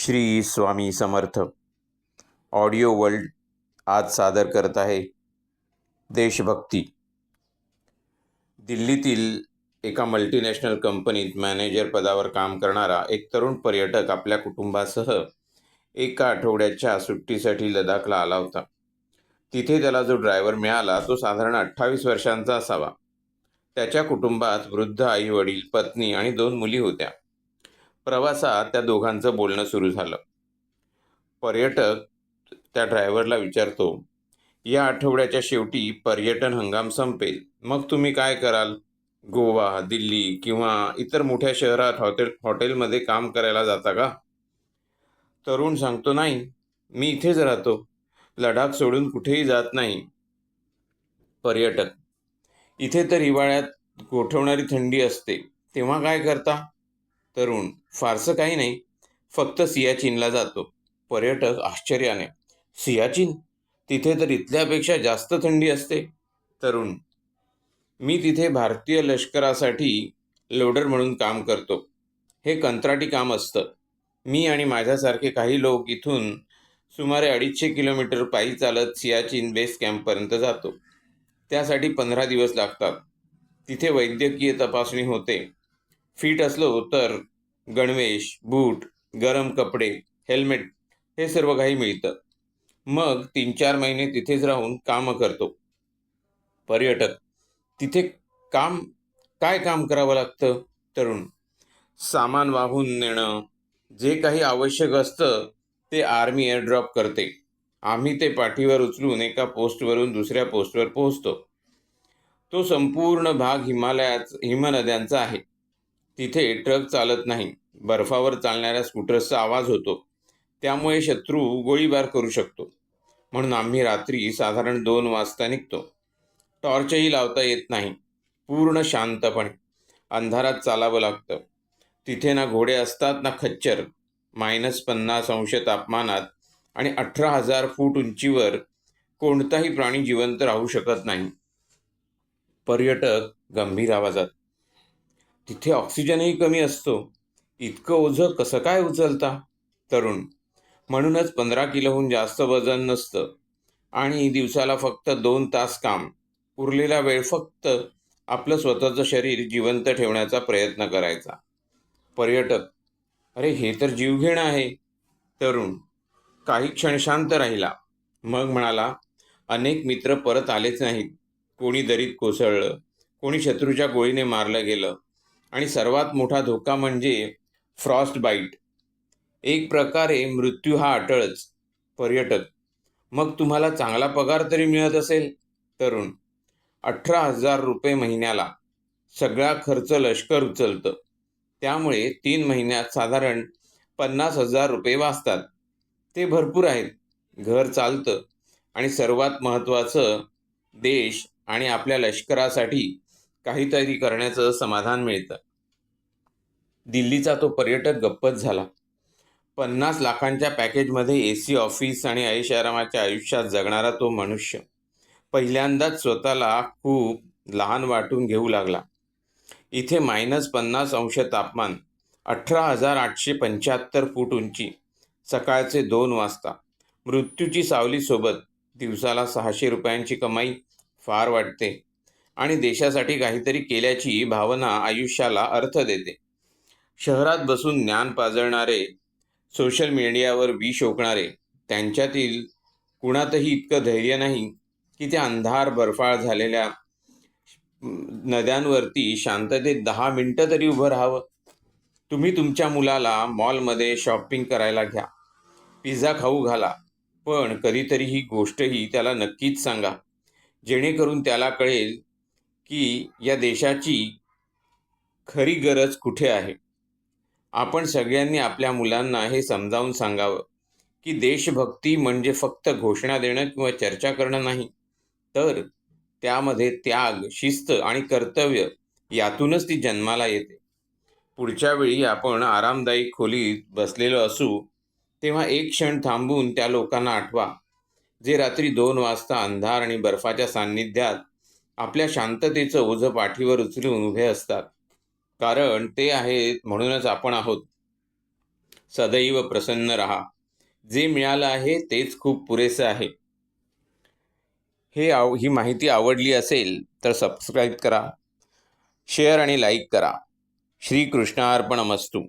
Shri Swami Samarth. Audio world आज सादर करत आहे देशभक्ती. दिल्लीतील एका मल्टीनॅशनल कंपनीत मॅनेजर पदावर काम करणारा एक तरुण पर्यटक आपल्या कुटुंबासह एका आठवड्याच्या सुट्टीसाठी लडाखला आला होता. तिथे त्याला जो ड्रायव्हर मिळाला तो साधारण अठ्ठावीस वर्षांचा असावा. त्याच्या कुटुंबात वृद्ध आई वडील पत्नी आणि दोन मुली होत्या. प्रवासात त्या दोघांचं बोलणं सुरू झालं. पर्यटक त्या ड्रायव्हरला विचारतो या आठवड्याच्या शेवटी पर्यटन हंगाम संपेल. मग तुम्ही काय कराल? गोवा दिल्ली किंवा इतर मोठ्या शहरात हॉटेल हॉटेलमध्ये काम करायला जाता का? तरुण सांगतो नाही मी इथेच राहतो. लडाख सोडून कुठेही जात नाही. पर्यटक इथे तर हिवाळ्यात गोठवणारी थंडी असते. तेव्हा काय करता? तरुण फारसं काही नाही. फक्त सियाचीनला जातो. पर्यटक आश्चर्याने सियाचीन? तिथे तर इथल्यापेक्षा जास्त थंडी असते. तरुण मी तिथे भारतीय लष्करासाठी लोडर म्हणून काम करतो. हे कंत्राटी काम असतं. मी आणि माझ्यासारखे काही लोक इथून सुमारे अडीचशे किलोमीटर पायी चालत सियाचीन बेस कॅम्पपर्यंत जातो. त्यासाठी पंधरा दिवस लागतात. तिथे वैद्यकीय तपासणी होते. फिट असलो तर गणवेश बूट गरम कपडे हेल्मेट हे सर्व काही मिळतं. मग तीन चार महिने तिथेच राहून कामं करतो. पर्यटक तिथे काम काय काम करावं लागतं? तरुण सामान वाहून नेणं जे काही आवश्यक असतं ते आर्मी एअरड्रॉप करते. आम्ही ते पाठीवर उचलून एका पोस्टवरून दुसऱ्या पोस्टवर पोहोचतो. तो संपूर्ण भाग हिमालयात हिमनद्यांचा आहे. तिथे ट्रक चालत नाही. बर्फावर चालणाऱ्या स्कूटर्सचा आवाज होतो. त्यामुळे शत्रू गोळीबार करू शकतो. म्हणून आम्ही रात्री साधारण दोन वाजता निघतो. टॉर्चही लावता येत नाही. पूर्ण शांतपणे. अंधारात चालावं लागतं. तिथे ना घोडे असतात ना खच्चर. मायनस पन्नास अंश तापमानात आणि अठरा हजार फूट उंचीवर कोणताही प्राणी जिवंत राहू शकत नाही. पर्यटक गंभीर आवाजात. तिथे ऑक्सिजनही कमी असतो. इतकं ओझं कसं काय उचलता? तरुण. म्हणूनच पंधरा किलोहून जास्त वजन नसतं. आणि दिवसाला फक्त दोन तास काम. उरलेला वेळ फक्त आपलं स्वतःचं शरीर जिवंत ठेवण्याचा प्रयत्न करायचा. पर्यटक. अरे हे तर जीवघेणं आहे. तरुण. काही क्षण शांत राहिला. मग म्हणाला अनेक मित्र परत आलेच नाहीत. कोणी दरीत कोसळलं. कोणी शत्रूच्या गोळीने मारलं गेलं. आणि सर्वात मोठा धोका म्हणजे फ्रॉस्ट बाईट एक प्रकारे मृत्यू हा अटळच पर्यटक. मग तुम्हाला चांगला पगार तरी मिळत असेल तरुण. अठरा हजार रुपये महिन्याला. सगळा खर्च लष्कर उचलतं. त्यामुळे तीन महिन्यात साधारण पन्नास हजार रुपये वाचतात. ते भरपूर आहेत. घर चालतं. आणि सर्वात महत्त्वाचं देश आणि आपल्या लष्करासाठी काहीतरी करण्याचं समाधान मिळतं. दिल्लीचा तो पर्यटक गप्पच झाला. पन्नास लाखांच्या पॅकेजमध्ये ए सी ऑफिस आणि ऐशारामाच्या आयुष्यात जगणारा तो मनुष्य. पहिल्यांदाच स्वतःला खूप लहान वाटून घेऊ लागला. इथे मायनस पन्नास अंश तापमान अठरा हजार आठशे पंच्याहत्तर फूट उंची सकाळचे दोन वाजता. मृत्यूची सावलीसोबत दिवसाला सहाशे रुपयांची कमाई फार वाटते. आणि देशासाठी काहीतरी केल्याची भावना आयुष्याला अर्थ देते. शहरात बसून ज्ञान पाजळणारे सोशल मीडियावर विष ओकणारे त्यांच्यातील कुणातही इतकं धैर्य नाही की त्या अंधार बर्फाळ झालेल्या नद्यांवरती शांततेत दहा मिनटं तरी उभं राहावं. तुम्ही तुमच्या मुलाला मॉलमध्ये शॉपिंग करायला घ्या. पिझ्झा खाऊ घाला. पण कधीतरी ही गोष्टही त्याला नक्कीच सांगा. जेणेकरून त्याला कळेल की या देशाची खरी गरज कुठे आहे? आपण सगळ्यांनी आपल्या मुलांना हे समजावून सांगावं की देशभक्ती म्हणजे फक्त घोषणा देणं किंवा चर्चा करणं नाही तर त्यामध्ये त्याग शिस्त आणि कर्तव्य यातूनच ती जन्माला येते. पुढच्या वेळी आपण आरामदायी खोलीत बसलेलो असू तेव्हा एक क्षण थांबून त्या लोकांना आठवा जे रात्री दोन वाजता अंधार आणि बर्फाच्या सान्निध्यात आपल्या शांततेचं ओझं पाठीवर उचलून उभे असतात. कारण ते आहेत म्हणूनच आपण आहोत. सदैव प्रसन्न रहा. जे मिळालं आहे तेच खूप पुरेसं आहे. हे आव ही माहिती आवडली असेल तर सबस्क्राईब करा. शेअर आणि लाईक करा. श्रीकृष्णार्पणमस्तू.